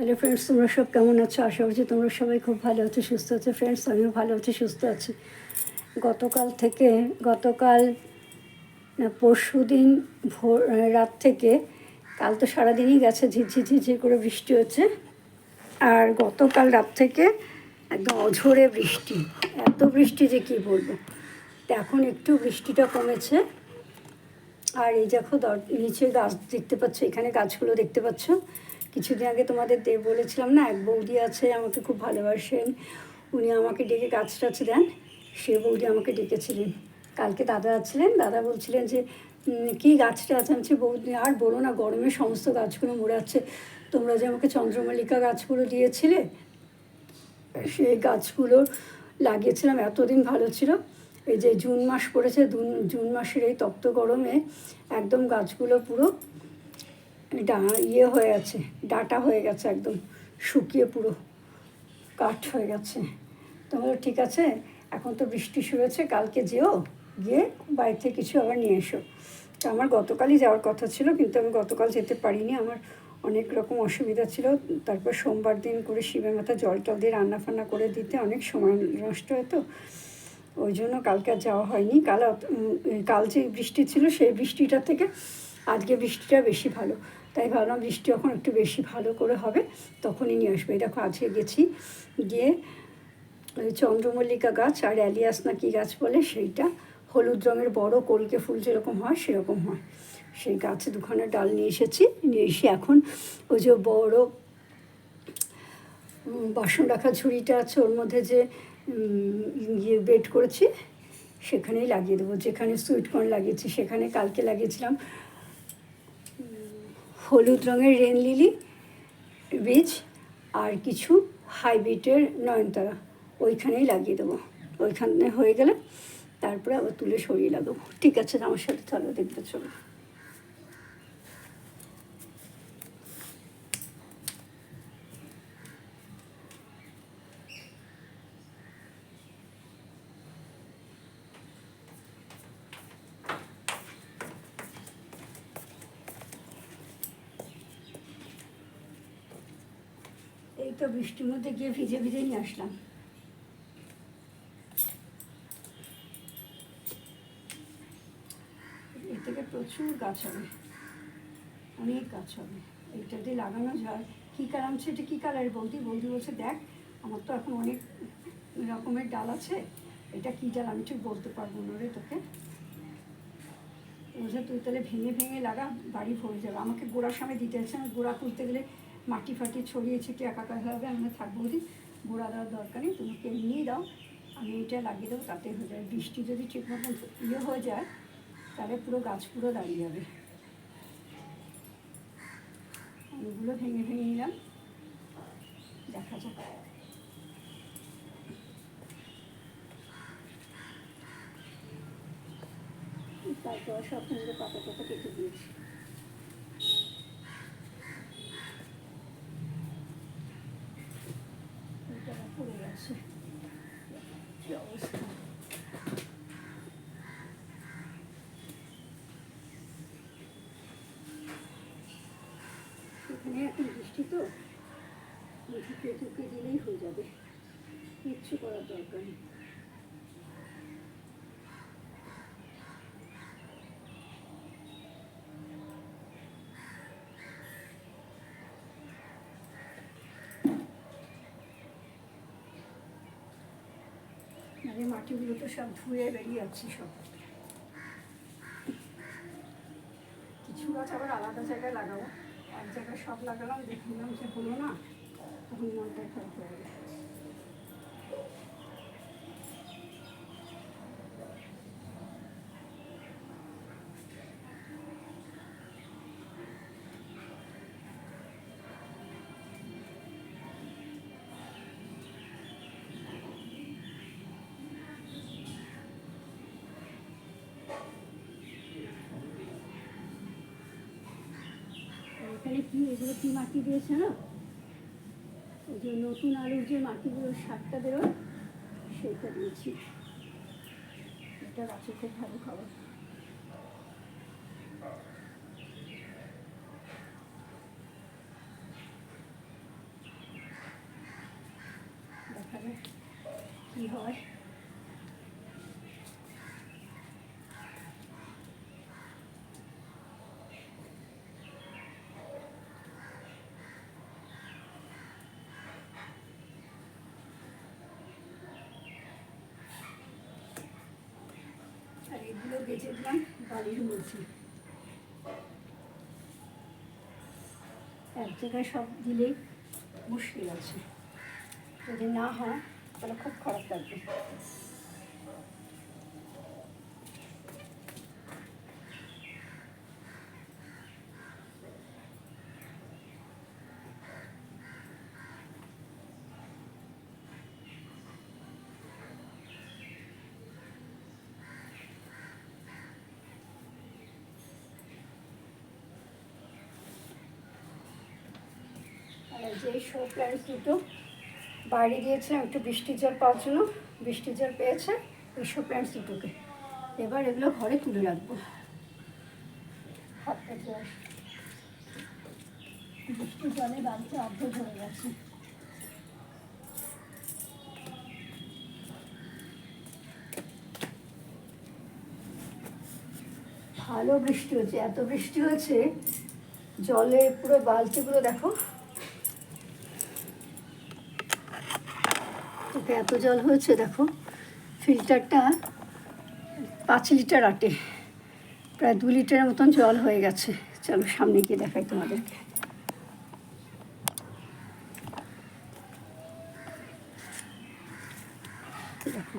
Hello friends তোমরা সব কেমন আছো? আশা করছি তোমরা সবাই খুব ভালো আছো, সুস্থ আছো। ফ্রেন্ডস আমিও ভালো আছি, সুস্থ আছি। গতকাল থেকে, গতকাল পরশু দিন ভোর রাত থেকে, কাল তো সারাদিনই গেছে, ঝিরঝির ঝিরঝির করে বৃষ্টি হচ্ছে। আর গতকাল রাত থেকে একদম অঝোরে বৃষ্টি। এত বৃষ্টি যে কী বলব? এখন একটু বৃষ্টিটা কমেছে। আর এই দেখো নিচে গাছ দেখতে পাচ্ছ, এখানে গাছগুলো দেখতে পাচ্ছ। কিছুদিন আগে তোমাদের দে বলেছিলাম না, এক বৌদি আছে, আমাকে খুব ভালোবাসেন। উনি আমাকে ডেকে গাছ টাছ দেন সে বৌদি আমাকে ডেকেছিলেন। কালকে দাদা আছিলেন দাদা বলছিলেন যে কী গাছটা আছে? আমি বৌদি, আর বলো না, গরমে সমস্ত গাছগুলো মরে যাচ্ছে। তোমরা যে আমাকে চন্দ্রমল্লিকা গাছগুলো দিয়েছিলে সেই গাছগুলো লাগিয়েছিলাম, এতদিন ভালো ছিল। এই যে জুন মাস পড়েছে জুন জুন মাসের এই তপ্ত গরমে একদম গাছগুলো পুরো ইয়ে হয়ে আছে ডাটা হয়ে গেছে একদম, শুকিয়ে পুরো কাঠ হয়ে গেছে। তো ঠিক আছে, এখন তো বৃষ্টি শুরু হয়েছে, কালকে যেও, গিয়ে বাড়ি থেকে কিছু আবার নিয়ে এসো। তো আমার গতকালই যাওয়ার কথা ছিল, কিন্তু আমি গতকাল যেতে পারিনি, আমার অনেক রকম অসুবিধা ছিল। তারপর সোমবার দিন করে শিবের মাথা জল টল দিয়ে রান্না ফান্না করে দিতে অনেক সময় নষ্ট হয় তো ওই জন্য কালকে আর যাওয়া হয়নি। কাল কাল যে বৃষ্টি ছিল, সেই বৃষ্টিটা থেকে আজকে বৃষ্টিটা বেশি ভালো। তাই ভাবলাম বৃষ্টি যখন একটু বেশি ভালো করে হবে, তখনই নিয়ে আসবে। এই দেখো আজকে গেছি গিয়ে ওই চন্দ্রমল্লিকা গাছ আর অ্যালিয়াস না কী গাছ বলে সেইটা। হলুদ রঙের বড় কলকে ফুল যেরকম হয়, সেরকম হয়। সেই গাছে দুখানা ডাল নিয়ে এসেছি। নিয়ে এসে এখন ওই যে বড় বাসন রাখা ঝুড়িটা আছে, ওর মধ্যে যে ইয়ে বেড করেছি, সেখানেই লাগিয়ে দেবো। যেখানে সুইট কর্ন লাগিয়েছি, সেখানে কালকে লাগিয়েছিলাম। হলুদ রঙের রেন লিলি বীজ আর কিছু হাইব্রিডের নয়নতারা। ওইখানেই লাগিয়ে দেবো। ওইখানে হয়ে গেলে তারপরে আবার তুলে সরিয়ে লাগাবো। ঠিক আছে আমার সাথে চলো দেখতে চলো। তো বৃষ্টির মধ্যে গিয়ে ভিজে ভিজে নিয়ে আসলাম। এর থেকে প্রচুর গাছ হবে। অনেক গাছ হবে। এটা দিয়ে লাগানো যায়। কী কালার? আছে এটা কী কালারের বৌদি বৌদি বলছে, দেখ, আমার তো এখন অনেক রকমের ডাল আছে। এটা কী ডাল? আমি ঠিক বলতে পারব না রে তোকে। বলছে, তুই তাহলে ভেঙে ভেঙে লাগা, বাড়ি ভরে যাবে। আমাকে গোড়ার সামনে দিতে হচ্ছে আমি গোড়া তুলতে গেলে মাটি ফাটি ছড়িয়ে ছিটিয়ে একাকার হয়ে যাবে আমি বললাম, থাক বৌদি গোড়া দেওয়ার দরকার নেই তুমি এমনিই দাও। আমি এটা লাগিয়ে দেবো তাতে হয়ে যাবে। বৃষ্টি যদি ঠিক মতন ইয়ে হয়ে যায় তাহলে পুরো গাছ পুরো দাঁড়িয়ে যাবে। ওগুলো ভেঙে ভেঙে নিলাম। দেখা যাক। তারপর সব পাতা পাতা কেটে দিয়েছি এটা পড়ে গেছে কি অবস্থা এখানে এখন বৃষ্টি তো ঝুঁকে ঝুঁকে দিলেই হয়ে যাবে। কিচ্ছু করার দরকার নেই মানে মাটিগুলো তো সব ধুয়ে বেরিয়ে যাচ্ছে সব। কিছু গাছ আবার আলাদা জায়গায় লাগাবো। এক জায়গায় সব লাগালাম, দেখলাম যে হলো না। তখন মনটা খারাপ হয়ে গেল এখানে কি এগুলো কি মাটি দিয়েছে না? ওই যে নতুন আলুর যে মাটিগুলো, সারটা বেরোয় সেটা দিয়েছি। এটা গাছে খুব ভালো খাবার যাবে কী হয় আর এগুলো বেঁচে দিলাম বাড়ির মধ্যে এক জায়গায় সব দিলে মুশকিল আছে। যদি না হয়, তাহলে খুব খারাপ লাগবে। যে শো প্ল্যান্ট দুটো। বাইরে দিয়েছিলাম একটু বৃষ্টির জল পাওয়ার জন্য। বৃষ্টির জল পেয়েছে এই শো প্ল্যান্টস দুটোকে। এবার এগুলো ঘরে তুলে রাখব। হাত জলে বাড়িতে অর্ধ ধরে গেছে। ভালো বৃষ্টি হচ্ছে, এত বৃষ্টি হচ্ছে জলে পুরো বালতিগুলো দেখো। তোকে এত জল হয়েছে, দেখো। ফিল্টারটা পাঁচ লিটার আটে। প্রায় দু লিটারের মতন জল হয়ে গেছে। চলো, সামনে গিয়ে দেখাই তোমাদেরকে। দেখো,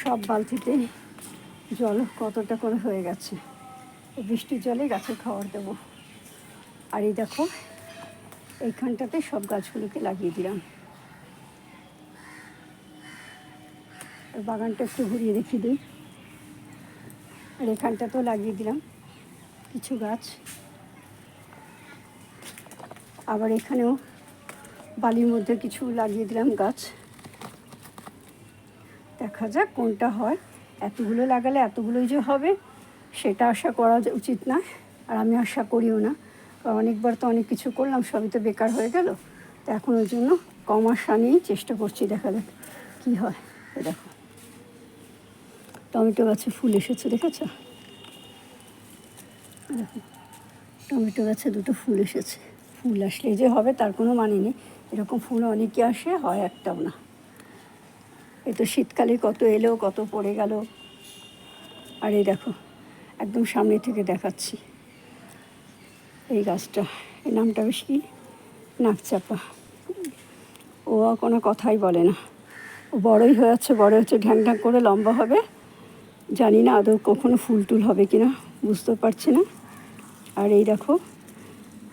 সব বালতিতে জল কতটা করে হয়ে গেছে। বৃষ্টির জলে গাছের খাবার দেবো। আর এই দেখো, এইখানটাতে সব গাছগুলোকে লাগিয়ে দিলাম। বাগানটা একটু ঘুরিয়ে দেখিয়ে দিই। আর এখানটাতেও লাগিয়ে দিলাম, কিছু গাছ। আবার এখানেও বালির মধ্যে কিছু লাগিয়ে দিলাম গাছ। দেখা যাক কোনটা হয়। এতগুলো লাগালে এতগুলোই যে হবে, সেটা আশা করা উচিত না, আর আমি আশা করিও না। কারণ অনেকবার তো অনেক কিছু করলাম, সবই তো বেকার হয়ে গেল। তো এখন ওই জন্য কম আশা নিয়েই চেষ্টা করছি দেখা যাক কী হয়। দেখো। টমেটো গাছে ফুল এসেছে, দেখেছ? দেখো, টমেটো গাছে দুটো ফুল এসেছে। ফুল আসলে যে হবে, তার কোনো মানে নেই। এরকম ফুল অনেকে আসে, হয় একটাও না। এ তো শীতকালে কত এলো, কত পড়ে গেল। আর এই দেখো, একদম সামনে থেকে দেখাচ্ছি। এই গাছটা এই নামটা বেশ কি? নাকচাপা ও কোনো কথাই বলে না। ও বড়ই হয়ে যাচ্ছে বড় হচ্ছে, ঢ্যাং ঢ্যাং করে লম্বা হবে। জানি না আদৌ কখনো ফুল টুল হবে কি না বুঝতে পারছি না। আর এই দেখো,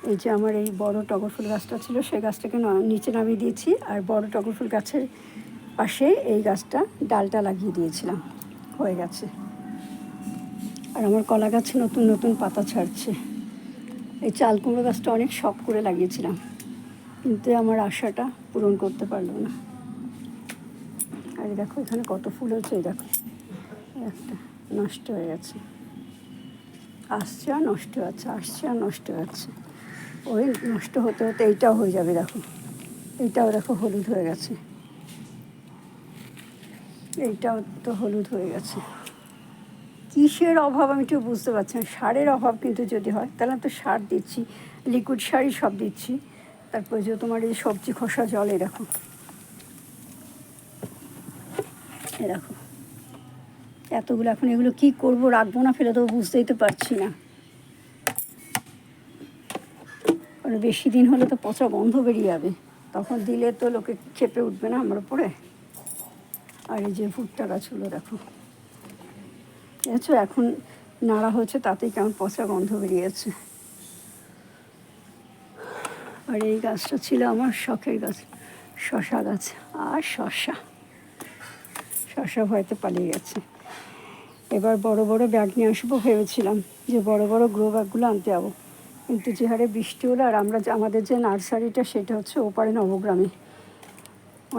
এই যে আমার এই বড় টগর ফুল গাছটা ছিল, সেই গাছটাকে নিচে নামিয়ে দিয়েছি, আর বড় টগর ফুল গাছের পাশে এই গাছটা ডালটা লাগিয়ে দিয়েছিলাম, হয়ে গেছে। আর আমার কলা গাছে নতুন নতুন পাতা ছাড়ছে। এই চাল কুমড়ো গাছটা অনেক শখ করে লাগিয়েছিলাম, কিন্তু আমার আশাটা পূরণ করতে পারল না। আর দেখো, এখানে কত ফুল হচ্ছে এই দেখো। একটা নষ্ট হয়ে গেছে। আসছে আর নষ্ট আছে আসছে আর নষ্ট আছে ওই নষ্ট হতে হতে এইটাও হয়ে যাবে দেখো। এইটাও দেখো হলুদ হয়ে গেছে। এইটাও তো হলুদ হয়ে গেছে। কিসের অভাব আমি ঠিক বুঝতে পারছি না। সারের অভাব কিন্তু যদি হয়, তাহলে তো সার দিচ্ছি লিকুইড সারই সব দিচ্ছি। তারপরে যে তোমার এই সবজি খোসা জল দেখো। এ এতগুলো, এখন এগুলো কি করব, রাখব না, ফেলে দেবো, বুঝতেই তো পারছি না। বেশি দিন হলে তো পচা গন্ধ বেরিয়ে যাবে। তখন দিলে তো লোকে খেপে উঠবে না আমার উপরে। আর এই যে ভুট্টা গাছগুলো দেখো। দেখছ, এখন নাড়া হচ্ছে তাতেই কেমন পচা গন্ধ বেরিয়েছে আর এই গাছটা ছিল আমার শখের গাছ, শশা গাছ। আর শশা শশা ভয়তে পালিয়ে গেছে। এবার বড় বড় ব্যাগ নিয়ে আসব ভেবেছিলাম যে বড় বড় গ্রো ব্যাগগুলো আনতে যাব। কিন্তু যে হারে বৃষ্টি হলো আর আমরা আমাদের যে নার্সারিটা সেটা হচ্ছে ওপারে নবগ্রামে।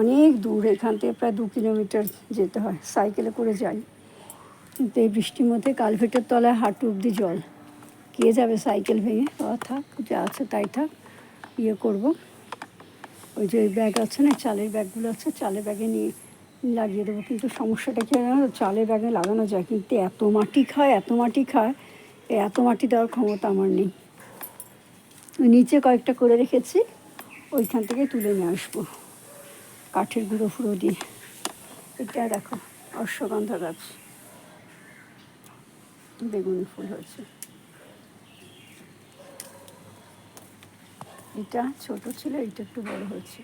অনেক দূর, এখান থেকে প্রায় দু কিলোমিটার যেতে হয়, সাইকেলে করে যাই। কিন্তু এই বৃষ্টির মধ্যে কালভেটের তলায় হাঁটু অব্দি জল। কে যাবে সাইকেল ভেঙে? ও থাক, যা আছে তাই থাক ইয়ে করব। ওই যে ব্যাগ আছে না, চালের ব্যাগগুলো আছে, চালের ব্যাগে নিয়ে লাগিয়ে দেবো, কিন্তু সমস্যাটা কি জানো? চালের ব্যাগে লাগানো যায়, কিন্তু এত মাটি খায়, এত মাটি খায়, এত মাটি দেওয়ার ক্ষমতা আমার নেই। নিচে কয়েকটা করে রেখেছি, ওইখান থেকে তুলে নিয়ে আসব, কাঠের গুঁড়ো ফুড়ো দিয়ে। এটা দেখো, অশ্বগন্ধা গাছ। বেগুনি ফুল হয়েছে। এটা ছোট ছিল, এটা একটু বড় হয়েছে।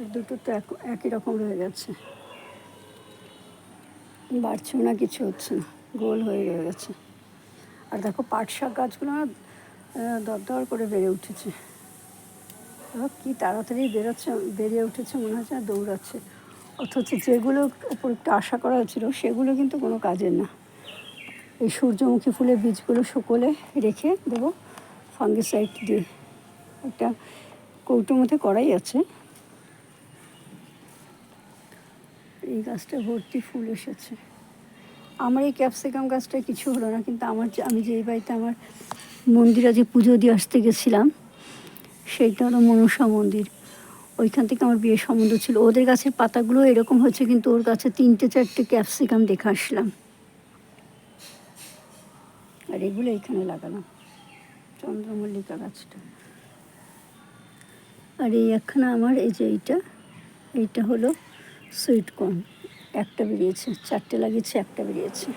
আর দুটো তো এক- একই রকম রয়ে গেছে। বাড়ছেও না, কিছু হচ্ছে না, গোল হয়ে রয়ে গেছে। আর দেখো পাট শাক গাছগুলো না দরদর করে বেড়ে উঠেছে। কি তাড়াতাড়ি বেরোচ্ছে, বেরিয়ে উঠেছে, মনে হচ্ছে না দৌড়াচ্ছে। অথচ যেগুলো ওপর একটু আশা করা হয়েছিল, সেগুলো কিন্তু কোনো কাজের না। এই সূর্যমুখী ফুলের বীজগুলো শুকোলে রেখে দেবো, ফাঙ্গিসাইড দিয়ে। একটা কৌটোর মধ্যে করাই আছে। এই গাছটা ভর্তি ফুল এসেছে। আমার এই ক্যাপসিকাম গাছটা কিছু হলো না, কিন্তু আমার আমি যেই বাড়িতে আমার মন্দিরে যে পুজো দিয়ে আসতে গেছিলাম, সেইটা হলো মনসা মন্দির। ওইখান থেকে আমার বিয়ের সম্বন্ধ ছিল। ওদের গাছের পাতাগুলো এরকম হয়েছে, কিন্তু ওর গাছে তিনটে চারটে ক্যাপসিকাম দেখে আসলাম। আর এগুলো এইখানে লাগালাম, চন্দ্রমল্লিকা গাছটা। আর এই একখানা আমার, এই যে এইটা এইটা হলো সুইট কর্ন। একটা বেরিয়েছে, চারটে লাগিয়েছে, একটা বেরিয়েছে।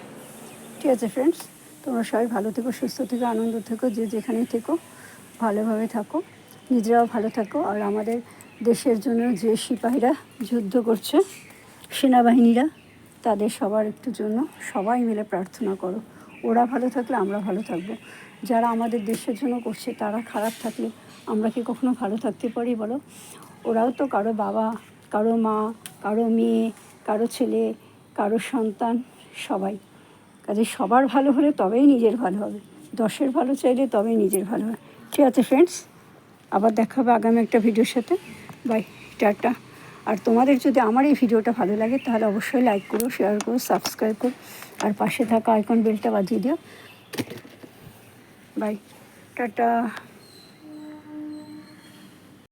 ঠিক আছে ফ্রেন্ডস তোমরা সবাই ভালো থেকো, সুস্থ থেকো, আনন্দ থেকো, যে যেখানেই থেকো, ভালোভাবে থাকো, নিজেরাও ভালো থাকো। আর আমাদের দেশের জন্য যে সিপাহীরা যুদ্ধ করছে, সেনাবাহিনীরা, তাদের সবার একটু জন্য সবাই মিলে প্রার্থনা করো। ওরা ভালো থাকলে আমরা ভালো থাকব। যারা আমাদের দেশের জন্য করছে, তারা খারাপ থাকলে আমরা কি কখনো ভালো থাকতে পারি বলো? ওরাও তো কারও বাবা, কারও মা কারও মেয়ে, কারও ছেলে, কারও সন্তান, সবাই। কাজে সবার ভালো হলে তবেই নিজের ভালো হবে। দশের ভালো চাইলে তবেই নিজের ভালো হয়। ঠিক আছে ফ্রেন্ডস আবার দেখা হবে আগামী একটা ভিডিওর সাথে। By tata. আর তোমাদের যদি আমার এই ভিডিওটা ভালো লাগে, তাহলে অবশ্যই লাইক করো শেয়ার করো সাবস্ক্রাইব করো। আর পাশে থাকা আইকন বেলটা বাজিয়ে দিও। Bye tata.